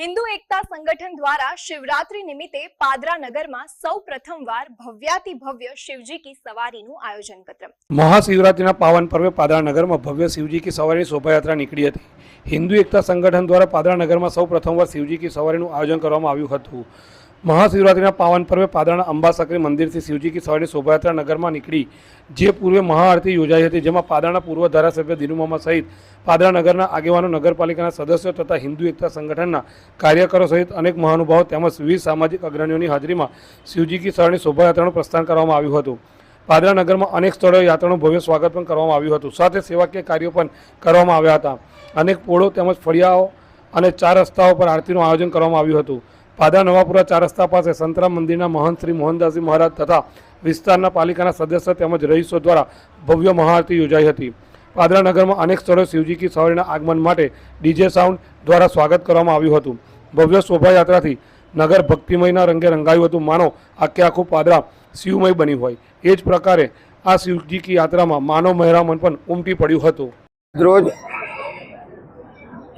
હિન્દુ એકતા સંગઠન દ્વારા શિવરાત્રી નિમિત્તે પાદરા નગરમાં સૌ પ્રથમવાર ભવ્યાતિ ભવ્ય શિવજી કી સવારીનું આયોજન કરાયું મહાશિવરાત્રીના પાવન પર્વે પાદરા નગરમાં ભવ્ય શિવજી કી સવારીની શોભાયાત્રા નીકળી હતી. હિન્દુ એકતા સંગઠન દ્વારા પાદરા નગરમાં સૌ પ્રથમવાર શિવજી કી સવારીનું આયોજન કરવામાં આવ્યું હતું. મહાશિવરાત્રિના પાવન પર્વે પાદરના અંબાસકરી મંદિરથી શિવજી કી સવારીની શોભાયાત્રા નગરમાં નીકળી, જે પૂર્વે મહાઆરતી યોજાઈ હતી, જેમાં પાદરના પૂર્વ ધારાસભ્ય દિનુમામા સહિત પાદરા નગરના આગેવાનો, નગરપાલિકાના સદસ્યો તથા હિન્દુ એકતા સંગઠનના કાર્યકરો સહિત અનેક મહાનુભાવો તેમજ વિવિધ સામાજિક અગ્રણીઓની હાજરીમાં શિવજી કી સવારની શોભાયાત્રાનું પ્રસ્થાન કરવામાં આવ્યું હતું. પાદરા નગરમાં અનેક સ્થળોએ યાત્રાનું ભવ્ય સ્વાગત પણ કરવામાં આવ્યું હતું. સાથે સેવાકીય કાર્યો પણ કરવામાં આવ્યા હતા. અનેક પોળો તેમજ ફળિયાઓ અને ચાર રસ્તાઓ પર આરતીનું આયોજન કરવામાં આવ્યું હતું. પાદરા નવાપુરા ચાર રસ્તા પાસે સંતરામ મંદિરના મહંત શ્રી મોહનદાસજી મહારાજ તથા વિસ્તારના પાલિકાના સદસ્ય તેમજ રહીશો દ્વારા ભવ્ય મહાઆરતી યોજાઈ હતી. પાદરા નગરમાં અનેક સ્થળોએ શિવજી કી સવારીના આગમન માટે ડીજે સાઉન્ડ દ્વારા સ્વાગત કરવામાં આવ્યું હતું. ભવ્ય શોભાયાત્રાથી નગર ભક્તિમયના રંગે રંગાયું હતું. માનો, આખે આખું પાદરા શિવમય બન્યું હોય. એ જ પ્રકારે આ શિવજી કી યાત્રામાં માનવ મહેરામન પણ ઉમટી પડ્યું હતું. રોજ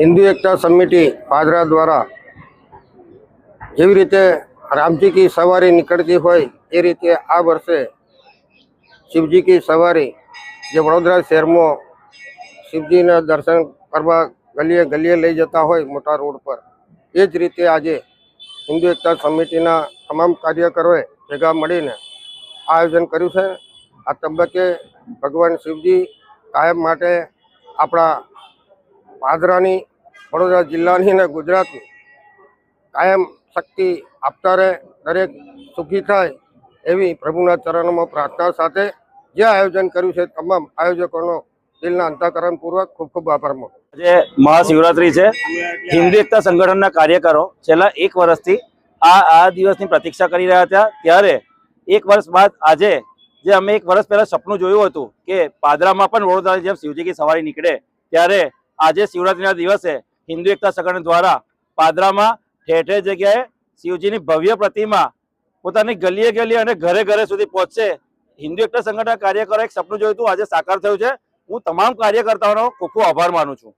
હિન્દુ એકતા સમિતિ પાદરા દ્વારા જેવી રીતે રામજી કી સવારી નીકળતી હોય એ રીતે આ વર્ષે શિવજી કી સવારી જે વડોદરા શહેરમાં શિવજીના દર્શન કરવા ગલીએ ગલીએ લઈ જતા હોય મોટા રોડ પર, એ જ રીતે આજે હિન્દુ એકતા સમિતિના તમામ કાર્યકરોએ ભેગા મળીને આયોજન કર્યું છે. આ તબક્કે ભગવાન શિવજી કાયમ માટે આપણા પાદરાની વડોદરા જિલ્લાની અને ગુજરાતની કાયમ શક્તિ આપતા રહે દરેક સુખી થાય એવી પ્રભુના ચરણોમાં પ્રાર્થના સાથે જે આયોજન કર્યું છે તમામ આયોજકોનો દિલના અંતઃકરણપૂર્વક ખૂબ ખૂબ આભાર માનું. આજે મહાશિવરાત્રી છે. હિન્દુ એકતા સંગઠનના કાર્યકરો છેલ્લા એક વર્ષથી આ આ દિવસની પ્રતીક્ષા કરી રહ્યા હતા. ત્યારે એક વર્ષ બાદ આજે જે અમે એક વર્ષ પહેલા સપનું જોયું હતું કે પાદરામાં પણ વડોદરાની જેમ શિવજી કી સવારી નીકળે, ત્યારે આજે શિવરાત્રીના દિવસે હિન્દુ એકતા સંગઠન દ્વારા પાદરામાં ઠેર ઠેર જગ્યાએ શિવજીની ભવ્ય પ્રતિમા પોતાની ગલીએ ગલીએ અને ઘરે ઘરે સુધી પહોંચશે. હિન્દુ એકતા સંગઠનના કાર્યકરો એક સપનું જોયું હતું, આજે સાકાર થયું છે. હું તમામ કાર્યકર્તાઓનો ખૂબ ખૂબ આભાર માનું છું.